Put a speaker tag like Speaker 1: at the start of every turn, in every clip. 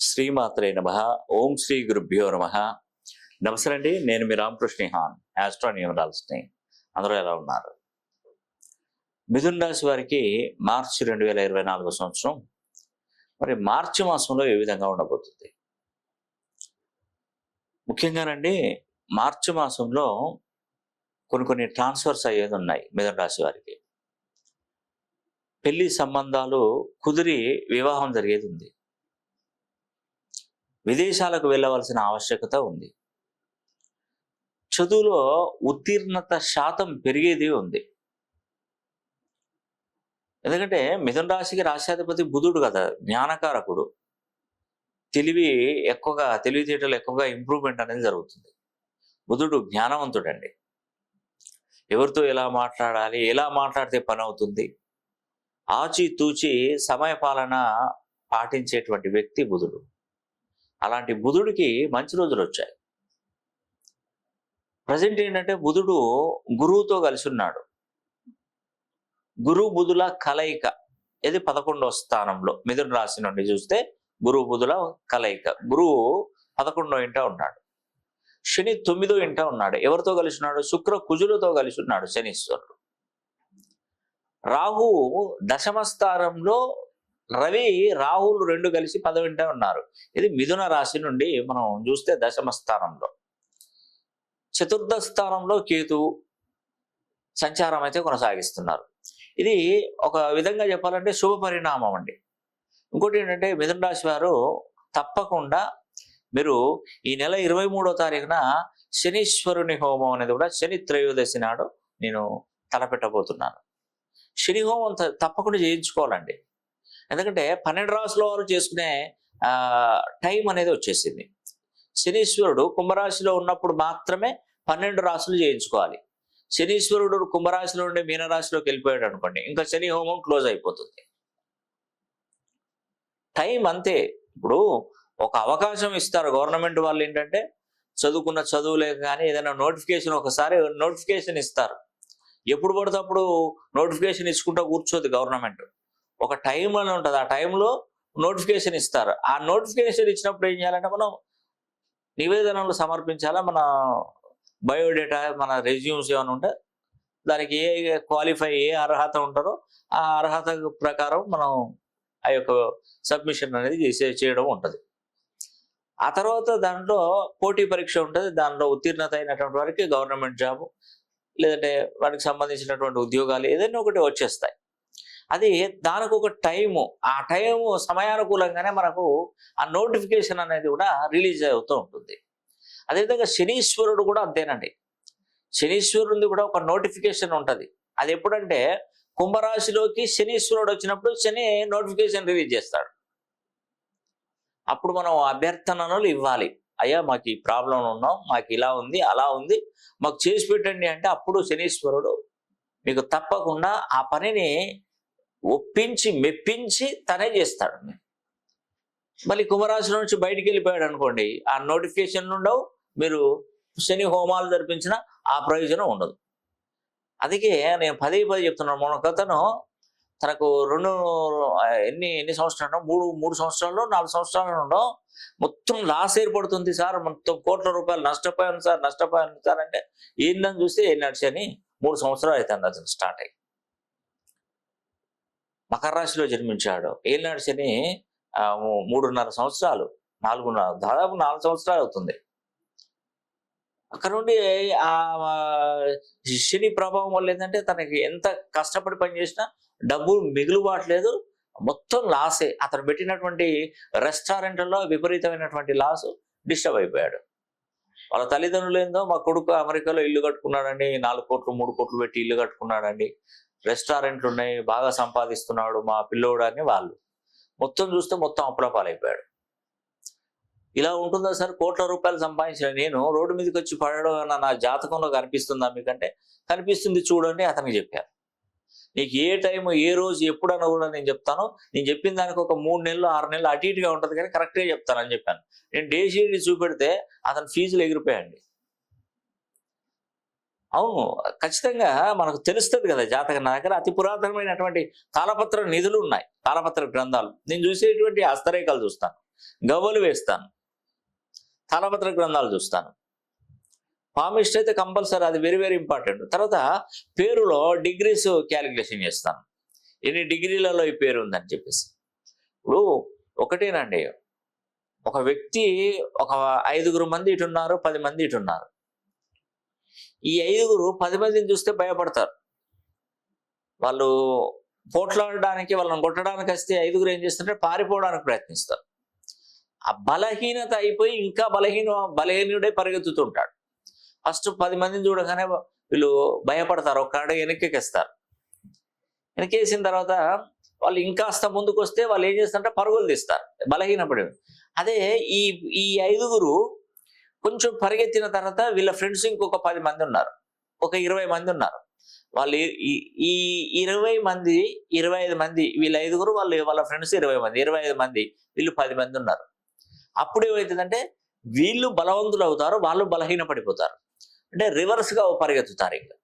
Speaker 1: శ్రీమాత్రే నమ. ఓం శ్రీ గురుభ్యో నమ. నమస్తే అండి నేను మీ రామకృష్ణ హాన్ ఆస్ట్రాన్యూమరాల్స్ని అందరూ ఎలా ఉన్నారు? మిథున్ రాశి వారికి మార్చి రెండు వేల ఇరవై నాలుగో సంవత్సరం మరి మార్చి మాసంలో ఏ విధంగా ఉండబోతుంది? ముఖ్యంగానండి మార్చి మాసంలో కొన్ని కొన్ని ట్రాన్స్ఫర్స్ అయ్యేది ఉన్నాయి మిథున రాశి వారికి. పెళ్ళి సంబంధాలు కుదిరి వివాహం జరిగేది ఉంది. విదేశాలకు వెళ్ళవలసిన ఆవశ్యకత ఉంది. చదువులో ఉత్తీర్ణత శాతం పెరిగేది ఉంది. ఎందుకంటే మిథున రాశికి రాశాధిపతి బుధుడు కదా జ్ఞానకారకుడు. తెలివి ఎక్కువగా తెలివితేటలు ఎక్కువగా ఇంప్రూవ్మెంట్ అనేది జరుగుతుంది. బుధుడు జ్ఞానవంతుడండి. ఎవరితో ఎలా మాట్లాడాలి ఎలా మాట్లాడితే పని అవుతుంది? ఆచి తూచి సమయపాలన పాటించేటువంటి వ్యక్తి బుధుడు. అలాంటి బుధుడికి మంచి రోజులు వచ్చాయి. ప్రజెంట్ ఏంటంటే బుధుడు గురువుతో కలిసి ఉన్నాడు. గురు బుధుల కలయిక ఇది పదకొండవ స్థానంలో మిథున రాశి నుండి చూస్తే గురువు బుధుల కలయిక. గురువు పదకొండో ఇంట ఉన్నాడు. శని తొమ్మిదో ఇంట ఉన్నాడు. ఎవరితో కలిసి ఉన్నాడు? శుక్ర కుజులతో కలిసి ఉన్నాడు శనీశ్వరుడు. రాహు దశమ స్థానంలో రవి రాహులు రెండు కలిసి పదవింటే ఉన్నారు. ఇది మిథున రాశి నుండి మనం చూస్తే దశమ స్థానంలో. చతుర్థ స్థానంలో కేతు సంచారం అయితే కొనసాగిస్తున్నారు. ఇది ఒక విధంగా చెప్పాలంటే శుభ పరిణామం అండి. ఇంకోటి ఏంటంటే మిథున రాశి వారు తప్పకుండా మీరు ఈ నెల ఇరవై మూడో తారీఖున శనీశ్వరుని హోమం అనేది కూడా శని త్రయోదశి నాడు నేను తలపెట్టబోతున్నాను. శని హోమం త- తప్పకుండా చేయించుకోవాలండి. ఎందుకంటే పన్నెండు రాసుల వారు చేసుకునే టైం అనేది వచ్చేసింది. శనీశ్వరుడు కుంభరాశిలో ఉన్నప్పుడు మాత్రమే పన్నెండు రాసులు చేయించుకోవాలి. శనీశ్వరుడు కుంభరాశిలో ఉండి మీనరాశిలోకి వెళ్ళిపోయాడు అనుకోండి ఇంకా శని హోమం క్లోజ్ అయిపోతుంది. టైం అంతే. ఇప్పుడు ఒక అవకాశం ఇస్తారు గవర్నమెంట్ వాళ్ళు ఏంటంటే చదువుకున్న చదువులే కానీ ఏదైనా నోటిఫికేషన్ ఒకసారి నోటిఫికేషన్ ఇస్తారు. ఎప్పుడు పడితే అప్పుడు నోటిఫికేషన్ ఇచ్చుకుంటూ కూర్చోదు గవర్నమెంట్. ఒక టైం అని ఉంటుంది. ఆ టైంలో నోటిఫికేషన్ ఇస్తారు. ఆ నోటిఫికేషన్ ఇచ్చినప్పుడు ఏం చేయాలంటే మనం నివేదనలు సమర్పించాలా? మన బయోడేటా మన రెజ్యూమ్స్ ఏమైనా ఉంటే దానికి ఏ క్వాలిఫై ఏ అర్హత ఉంటారో ఆ అర్హత ప్రకారం మనం ఆ యొక్క సబ్మిషన్ అనేది చేసే చేయడం ఉంటుంది. ఆ తర్వాత దాంట్లో పోటీ పరీక్ష ఉంటుంది. దానిలో ఉత్తీర్ణత అయినటువంటి వారికి గవర్నమెంట్ జాబ్ లేదంటే వాటికి సంబంధించినటువంటి ఉద్యోగాలు ఏదైనా ఒకటి వచ్చేస్తాయి. అది దానికి ఒక టైము. ఆ టైము సమయానుకూలంగానే మనకు ఆ నోటిఫికేషన్ అనేది కూడా రిలీజ్ అవుతూ ఉంటుంది. అదేవిధంగా శనీశ్వరుడు కూడా అంతేనండి. శనీశ్వరుడిది కూడా ఒక నోటిఫికేషన్ ఉంటుంది. అది ఎప్పుడంటే కుంభరాశిలోకి శనీశ్వరుడు వచ్చినప్పుడు శని నోటిఫికేషన్ రిలీజ్ చేస్తాడు. అప్పుడు మనం అభ్యర్థనలు ఇవ్వాలి. అయ్యా మాకు ఈ ప్రాబ్లం ఉన్నాం మాకు ఇలా ఉంది అలా ఉంది మాకు చేసి పెట్టండి అంటే అప్పుడు శనీశ్వరుడు మీకు తప్పకుండా ఆ పనిని ఒప్పించి మెప్పించి తనే చేస్తాడు. మళ్ళీ కుంభరాశి నుంచి బయటికి వెళ్ళిపోయాడు అనుకోండి ఆ నోటిఫికేషన్ ఉండవు మీరు శని హోమాలు జరిపించిన ఆ ప్రయోజనం ఉండదు. అందుకే నేను పదే పదే చెప్తున్నాను మన కథను తనకు రెండు ఎన్ని ఎన్ని సంవత్సరాలు మూడు మూడు సంవత్సరాలు నాలుగు సంవత్సరాలు ఉండవు. మొత్తం లాస్ ఏర్పడుతుంది సార్ మొత్తం కోట్ల రూపాయలు నష్టపోయాను సార్ నష్టపోయాను సార్ అంటే ఏందని చూస్తే ఏం నడిచని? మూడు సంవత్సరాలు అవుతుంది అతను స్టార్ట్ అయ్యి. మకర రాశిలో జన్మించాడు. ఏలినాడు శని మూడున్నర సంవత్సరాలు నాలుగున్నర దాదాపు నాలుగు సంవత్సరాలు అవుతుంది. అక్కడ నుండి ఆ ఆ, శని ప్రభావం వల్ల ఏంటంటే తనకి ఎంత కష్టపడి పనిచేసినా డబ్బు మిగులుబాట్లేదు. మొత్తం లాసే. అతను పెట్టినటువంటి రెస్టారెంట్లలో విపరీతమైనటువంటి లాస్ డిస్టర్బ్ అయిపోయాడు. వాళ్ళ తల్లిదండ్రులు ఏందో మా కొడుకు అమెరికాలో ఇల్లు కట్టుకున్నాడండి నాలుగు కోట్లు మూడు కోట్లు పెట్టి ఇల్లు కట్టుకున్నాడండి. రెస్టారెంట్లు ఉన్నాయి బాగా సంపాదిస్తున్నాడు మా పిల్లోడు అని వాళ్ళు. మొత్తం చూస్తే మొత్తం అప్రపాలైపోయాడు ఇలా ఉంటుందా సార్? కోట్ల రూపాయలు సంపాదించిన నేను రోడ్డు మీదకి వచ్చి పడడం అన్న నా జాతకంలో కనిపిస్తుందా మీకంటే? కనిపిస్తుంది చూడండి అతనికి చెప్పాను. నీకు ఏ టైం ఏ రోజు ఎప్పుడన్నా కూడా నేను చెప్తాను. నేను చెప్పిన దానికి ఒక మూడు నెలలు ఆరు నెలలు అటు ఇటుగా ఉంటుంది కానీ కరెక్ట్గా చెప్తాను అని చెప్పాను. నేను డే చూపెడితే అతను ఫీజులు ఎగిరిపోయాయండి. అవును. ఖచ్చితంగా మనకు తెలుస్తుంది కదా జాతక నా దగ్గర అతి పురాతనమైనటువంటి తాళపత్ర నిధులు ఉన్నాయి. కాలపత్ర గ్రంథాలు. నేను చూసేటువంటి హస్తరేఖలు చూస్తాను. గవ్వలు వేస్తాను. తాళపత్ర గ్రంథాలు చూస్తాను. పామిస్ట్ అయితే కంపల్సరీ అది వెరీ వెరీ ఇంపార్టెంట్ తర్వాత పేరులో డిగ్రీస్ క్యాలిక్యులేషన్ చేస్తాను. ఎన్ని డిగ్రీలలో ఈ పేరు ఉందని చెప్పేసి. ఇప్పుడు ఒకటేనండి. ఒక వ్యక్తి ఒక ఐదుగురు మంది ఇటున్నారు పది మంది ఇటున్నారు. ఈ ఐదుగురు పది మందిని చూస్తే భయపడతారు. వాళ్ళు పోట్లాడడానికి వాళ్ళని కొట్టడానికి వస్తే ఐదుగురు ఏం చేస్తుంటే పారిపోవడానికి ప్రయత్నిస్తారు. ఆ బలహీనత అయిపోయి ఇంకా బలహీన బలహీనుడే పరిగెత్తుతుంటాడు. ఫస్ట్ పది మందిని చూడగానే వీళ్ళు భయపడతారు ఒక్కడ వెనక్కిస్తారు వెనకేసిన తర్వాత వాళ్ళు ఇంకాస్త ముందుకు వస్తే వాళ్ళు ఏం చేస్తారంటే పరుగులు తీస్తారు బలహీనపడి. అదే ఈ ఈ ఐదుగురు కొంచెం పరిగెత్తిన తర్వాత వీళ్ళ ఫ్రెండ్స్ ఇంకొక పది మంది ఉన్నారు. ఒక ఇరవై మంది ఉన్నారు. వాళ్ళు ఈ- ఇరవై మంది ఇరవై ఐదు మంది వీళ్ళ ఐదుగురు వాళ్ళు వాళ్ళ ఫ్రెండ్స్ ఇరవై మంది ఇరవై ఐదు మంది వీళ్ళు పది మంది ఉన్నారు. అప్పుడు ఏమవుతుందంటే వీళ్ళు బలవంతులు అవుతారు వాళ్ళు బలహీన పడిపోతారు అంటే రివర్స్గా పరిగెత్తుతారు ఇంకా.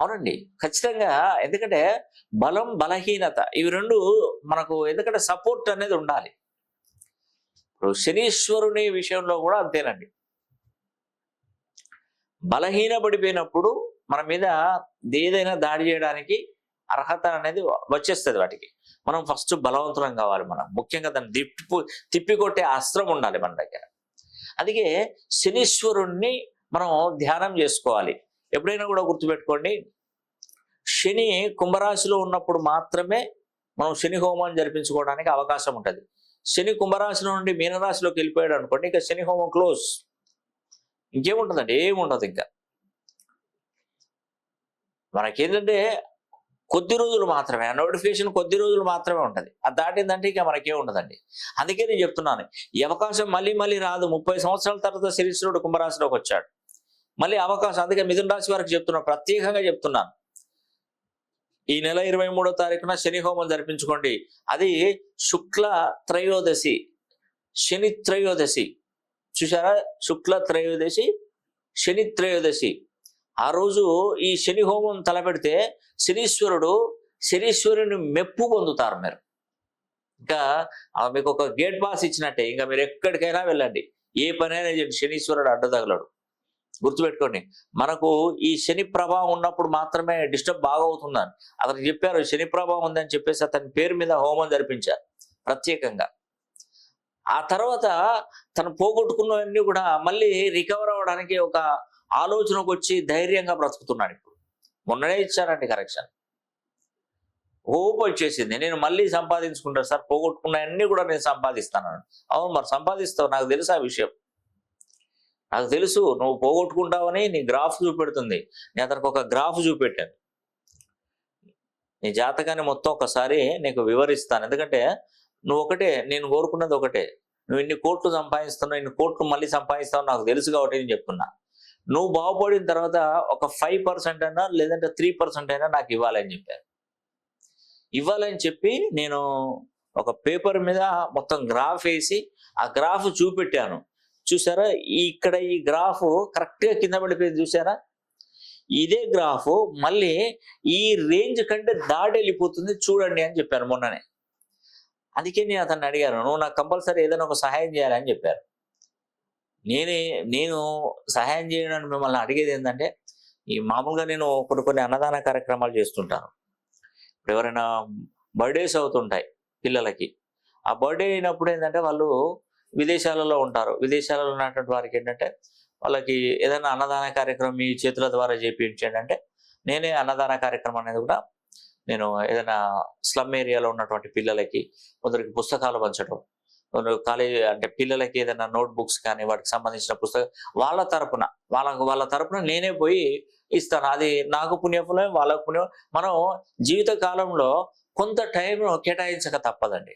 Speaker 1: అవునండి. ఖచ్చితంగా ఎందుకంటే బలం బలహీనత ఇవి రెండు మనకు ఎందుకంటే సపోర్ట్ అనేది ఉండాలి. ఇప్పుడు శనీశ్వరుని విషయంలో కూడా అంతేనండి. బలహీన పడిపోయినప్పుడు మన మీద ఏదైనా దాడి చేయడానికి అర్హత అనేది వచ్చేస్తుంది వాటికి. మనం ఫస్ట్ బలవంతులం కావాలి మనం. ముఖ్యంగా దాన్ని తిప్పి తిప్పికొట్టే అస్త్రం ఉండాలి మన దగ్గర. అందుకే శనీశ్వరుణ్ణి మనం ధ్యానం చేసుకోవాలి. ఎప్పుడైనా కూడా గుర్తుపెట్టుకోండి శని కుంభరాశిలో ఉన్నప్పుడు మాత్రమే మనం శని హోమాన్ని జరిపించుకోవడానికి అవకాశం ఉంటుంది. శని కుంభరాశిలో నుండి మీనరాశిలోకి వెళ్ళిపోయాడు అనుకోండి ఇంకా శని హోమం క్లోజ్ ఇంకేముంటుందండి? ఏముండదు ఇంకా. మనకేంటంటే కొద్ది రోజులు మాత్రమే నోటిఫికేషన్ కొద్ది రోజులు మాత్రమే ఉంటుంది. అది దాటిందంటే ఇక మనకేం ఉండదండి అందుకే నేను చెప్తున్నాను ఈ అవకాశం మళ్ళీ మళ్ళీ రాదు. ముప్పై సంవత్సరాల తర్వాత శరీశ్వరుడు కుంభరాశిలోకి వచ్చాడు. మళ్ళీ అవకాశం అందుకే మిథున రాశి వారికి చెప్తున్నాను ప్రత్యేకంగా చెప్తున్నాను. ఈ నెల ఇరవై మూడో తారీఖున శని హోమం జరిపించుకోండి. అది శుక్ల త్రయోదశి. శని త్రయోదశి. చూసారా శుక్ల త్రయోదశి శని త్రయోదశి. ఆ రోజు ఈ శని హోమం తలపెడితే శనీశ్వరుడు శనీశ్వరుని మెప్పు పొందుతారు మీరు. ఇంకా ఆ మీకు ఒక గేట్ పాస్ ఇచ్చినట్టే. ఇంకా మీరు ఎక్కడికైనా వెళ్ళండి. ఏ పనైనా చేయండి. శనీశ్వరుడు అడ్డదగలడు. గుర్తుపెట్టుకోండి. మనకు ఈ శని ప్రభావం ఉన్నప్పుడు మాత్రమే డిస్టర్బ్ బాగా అవుతుందని అతను చెప్పారు శని ప్రభావం ఉందని చెప్పేసి అతని పేరు మీద హోమం జరిపించారు ప్రత్యేకంగా. ఆ తర్వాత తను పోగొట్టుకున్నవన్నీ కూడా మళ్ళీ రికవర్ అవ్వడానికి ఒక ఆలోచనకు వచ్చి ధైర్యంగా బ్రతుకుతున్నాడు ఇప్పుడు. మొన్ననే ఇచ్చారండి కరెక్షన్. హోప్ వచ్చేసింది నేను మళ్ళీ సంపాదించుకుంటాను సార్ పోగొట్టుకున్నవన్నీ కూడా నేను సంపాదిస్తాను అవును మరి సంపాదిస్తావు నాకు తెలుసు ఆ విషయం. నాకు తెలుసు నువ్వు పోగొట్టుకుంటావని నీ గ్రాఫ్ చూపెడుతుంది. నేను అతనికి ఒక గ్రాఫ్ చూపెట్టాను. నీ జాతకాన్ని మొత్తం ఒకసారి నీకు వివరిస్తాను. ఎందుకంటే నువ్వు ఒకటే నేను కోరుకున్నది ఒకటే. నువ్వు ఇన్ని కోట్లు సంపాదిస్తున్నావు ఇన్ని కోట్లు మళ్ళీ సంపాదిస్తావు నాకు తెలుసు కాబట్టి నేను చెప్తున్నా. నువ్వు బాగుపడిన తర్వాత ఒక ఫైవ్ పర్సెంట్ అయినా లేదంటే త్రీ పర్సెంట్ అయినా నాకు ఇవ్వాలని చెప్పాను. ఇవ్వాలని చెప్పి నేను ఒక పేపర్ మీద మొత్తం గ్రాఫ్ వేసి ఆ గ్రాఫ్ చూపెట్టాను. చూసారా? ఇక్కడ ఈ గ్రాఫ్ కరెక్ట్గా కింద పడిపోయింది చూసారా? ఇదే గ్రాఫ్ మళ్ళీ ఈ రేంజ్ కంటే దాటి వెళ్ళిపోతుంది చూడండి అని చెప్పాను మొన్ననే. అందుకే నేను అతన్ని అడిగాను నువ్వు నాకు కంపల్సరీ ఏదైనా ఒక సహాయం చేయాలని చెప్పారు. నేనే నేను సహాయం చేయడానికి మిమ్మల్ని అడిగేది ఏంటంటే ఈ మామూలుగా నేను కొన్ని కొన్ని అన్నదాన కార్యక్రమాలు చేస్తుంటాను. ఇప్పుడు ఎవరైనా బర్త్డేస్ అవుతుంటాయి పిల్లలకి. ఆ బర్త్డే అయినప్పుడు ఏంటంటే వాళ్ళు విదేశాలలో ఉంటారు. విదేశాలలో ఉన్నటువంటి వారికి ఏంటంటే వాళ్ళకి ఏదైనా అన్నదాన కార్యక్రమం మీ చేతుల ద్వారా చేయించండి అంటే నేనే అన్నదాన కార్యక్రమం అనేది కూడా నేను ఏదైనా స్లమ్ ఏరియాలో ఉన్నటువంటి పిల్లలకి కొందరికి పుస్తకాలు పంచడం కాలేజ్ అంటే పిల్లలకి ఏదైనా నోట్ బుక్స్ కానీ వాటికి సంబంధించిన పుస్తకం వాళ్ళ తరపున వాళ్ళకు వాళ్ళ తరపున నేనే పోయి ఇస్తాను. అది నాకు పుణ్యఫలం వాళ్ళకు పుణ్యం మనం జీవిత కాలంలో కొంత టైం కేటాయించక తప్పదండి.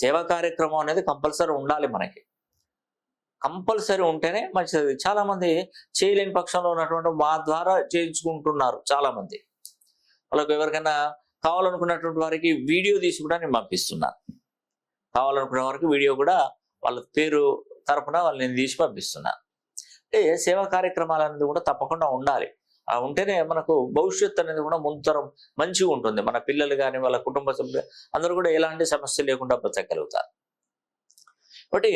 Speaker 1: సేవా కార్యక్రమం అనేది కంపల్సరీ ఉండాలి మనకి. కంపల్సరీ ఉంటేనే మంచిది. చాలామంది చేయలేని పక్షంలో ఉన్నటువంటి మా ద్వారా చేయించుకుంటున్నారు చాలామంది. వాళ్ళకు వాళ్ళకి ఎవరికైనా కావాలనుకున్నటువంటి వారికి వీడియో తీసి కూడా నేను పంపిస్తున్నాను కావాలనుకున్న వారికి వీడియో కూడా వాళ్ళ పేరు తరపున వాళ్ళు నేను తీసి పంపిస్తున్నాను అంటే సేవా కార్యక్రమాలు అనేది కూడా తప్పకుండా ఉండాలి. ఉంటేనే మనకు భవిష్యత్తు అనేది కూడా ముంతరం మంచిగా ఉంటుంది. మన పిల్లలు కానీ వాళ్ళ కుటుంబ సభ్యులు అందరూ కూడా ఎలాంటి సమస్య లేకుండా బ్రతకగలుగుతారు. కాబట్టి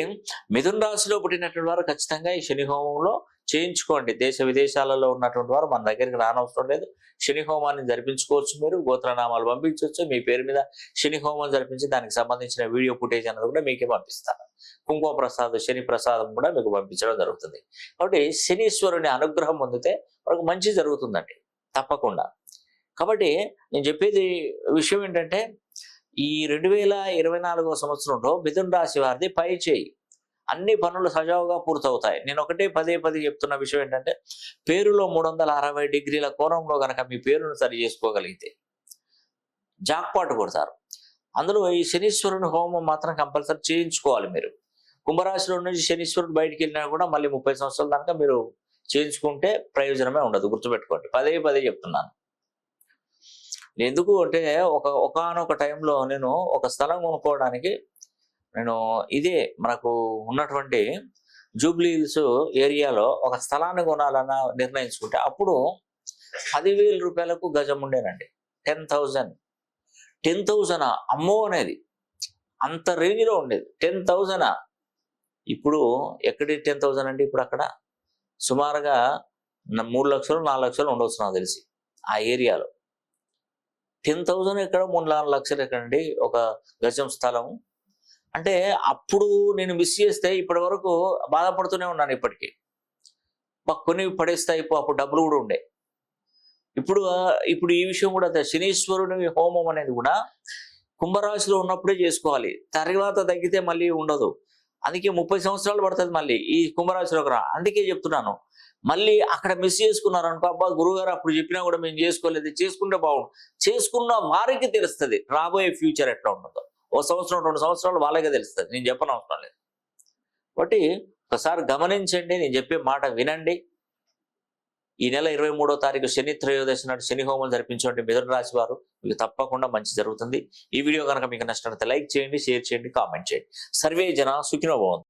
Speaker 1: మిథున్ రాశిలో పుట్టినటువంటి వారు ఖచ్చితంగా ఈ శని హోమంలో చేయించుకోండి. దేశ విదేశాలలో ఉన్నటువంటి వారు మన దగ్గరికి రానవసరం లేదు. శని హోమాన్ని జరిపించుకోవచ్చు మీరు. గోత్రనామాలు పంపించవచ్చు. మీ పేరు మీద శని హోమం జరిపించి దానికి సంబంధించిన వీడియో ఫుటేజ్ అనేది కూడా మీకే పంపిస్తారు కుంకుమ ప్రసాద్ శని ప్రసాదం కూడా మీకు పంపించడం జరుగుతుంది. కాబట్టి శనీశ్వరుని అనుగ్రహం పొందితే వాళ్ళకి మంచి జరుగుతుందండి. తప్పకుండా. కాబట్టి నేను చెప్పేది విషయం ఏంటంటే ఈ రెండు వేల ఇరవై నాలుగో సంవత్సరంలో మిథున్ రాశి వారిది పై చేయి. అన్ని పనులు సజావుగా పూర్తవుతాయి. నేను ఒకటే పదే పదే చెప్తున్న విషయం ఏంటంటే పేరులో మూడు వందల అరవై డిగ్రీల కోణంలో కనుక మీ పేరును సరి చేసుకోగలిగితే జాక్పాటు కొడతారు. అందులో ఈ శనీశ్వరుని హోమం మాత్రం కంపల్సరీ చేయించుకోవాలి మీరు. కుంభరాశిలో నుంచి శనీశ్వరుడు బయటికి వెళ్ళినా కూడా మళ్ళీ ముప్పై సంవత్సరాల దాకా మీరు చేయించుకుంటే ప్రయోజనమే ఉండదు గుర్తుపెట్టుకోండి. పదే పదే చెప్తున్నాను. ఎందుకు అంటే ఒక ఒకనొక టైంలో నేను ఒక స్థలం కొనుక్కోవడానికి నేను ఇదే మనకు ఉన్నటువంటి జూబ్లీ హిల్స్ ఏరియాలో ఒక స్థలాన్ని కొనాలన్న నిర్ణయించుకుంటే అప్పుడు పదివేల రూపాయలకు గజం ఉండేనండి. Ten thousand. టెన్ థౌజండ్ అమ్మో అనేది. అంత రేంజ్లో ఉండేది. టెన్ థౌజండ్ ఇప్పుడు ఎక్కడి టెన్ థౌజండ్ అండి ఇప్పుడు అక్కడ? సుమారుగా మూడు లక్షలు నాలుగు లక్షలు ఉండవచ్చు నాకు తెలిసి ఆ ఏరియాలో. టెన్ థౌజండ్ ఎక్కడ మూడు నాలుగు లక్షలు ఎక్కడండి ఒక గజం స్థలం. అంటే అప్పుడు నేను మిస్ చేస్తే ఇప్పటి వరకు బాధపడుతూనే ఉన్నాను ఇప్పటికీ. మాకు కొన్ని పడేస్తాయి అప్పుడు డబ్బులు కూడా ఉండే. ఇప్పుడు ఇప్పుడు ఈ విషయం కూడా శనీశ్వరుని హోమం అనేది కూడా కుంభరాశిలో ఉన్నప్పుడే చేసుకోవాలి. తర్వాత తగ్గితే మళ్ళీ ఉండదు. అందుకే ముప్పై సంవత్సరాలు పడుతుంది మళ్ళీ ఈ కుంభరాశిలోకి రా. అందుకే చెప్తున్నాను. మళ్ళీ అక్కడ మిస్ చేసుకున్నారు అనుకో అబ్బా గురుగారు అప్పుడు చెప్పినా కూడా మేము చేసుకోలేదు. చేసుకుంటే బాగుండు చేసుకున్న వారికి తెలుస్తుంది. రాబోయే ఫ్యూచర్ ఎట్లా ఉంటుందో. ఓ సంవత్సరం రెండు సంవత్సరాలు వాళ్ళకే తెలుస్తుంది. నేను చెప్పనవసరం లేదు. కాబట్టి ఒకసారి గమనించండి నేను చెప్పే మాట వినండి. ఈ నెల ఇరవై మూడో తారీఖు శని త్రయోదశి నాడు శని హోమం జరిపించేటువంటి మిథున రాశి వారు మీకు తప్పకుండా మంచి జరుగుతుంది. ఈ వీడియో కనుక మీకు నచ్చినట్లయితే లైక్ చేయండి షేర్ చేయండి కామెంట్ చేయండి. సర్వే జన సుఖినోభవంతు